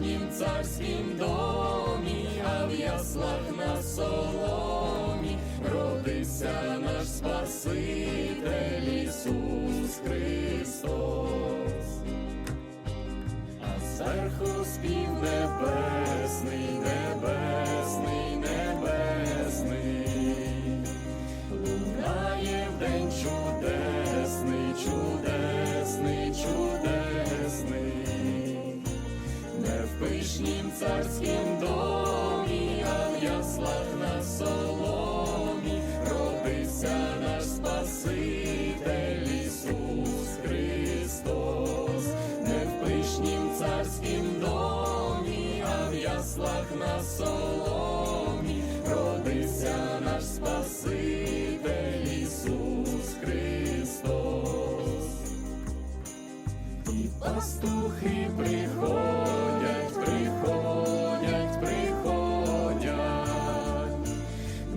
не царським домі, а в яслах на соломі пишнім царськім домі, а в яслах на соломі. Родився наш Спаситель Ісус Христос, не в пишнім царськім домі, а в яслах на соломі. Родився наш Спаситель Ісус Христос. І пастухи приходять,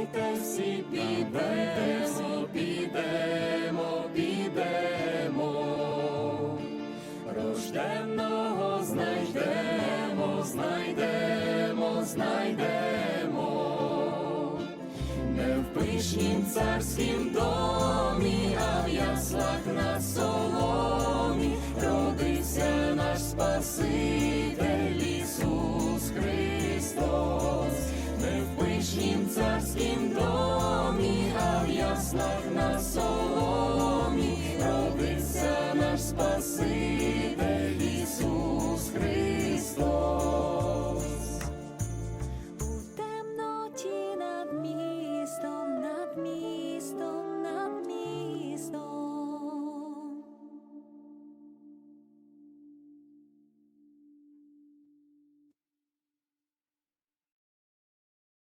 Давайте всі підемо, підемо, підемо, рожденного знайдемо, знайдемо, знайдемо, не в пишнім царськім домі, а в яслах на соломі родився наш Спаситель Ісус Христос, не в пишнім царськім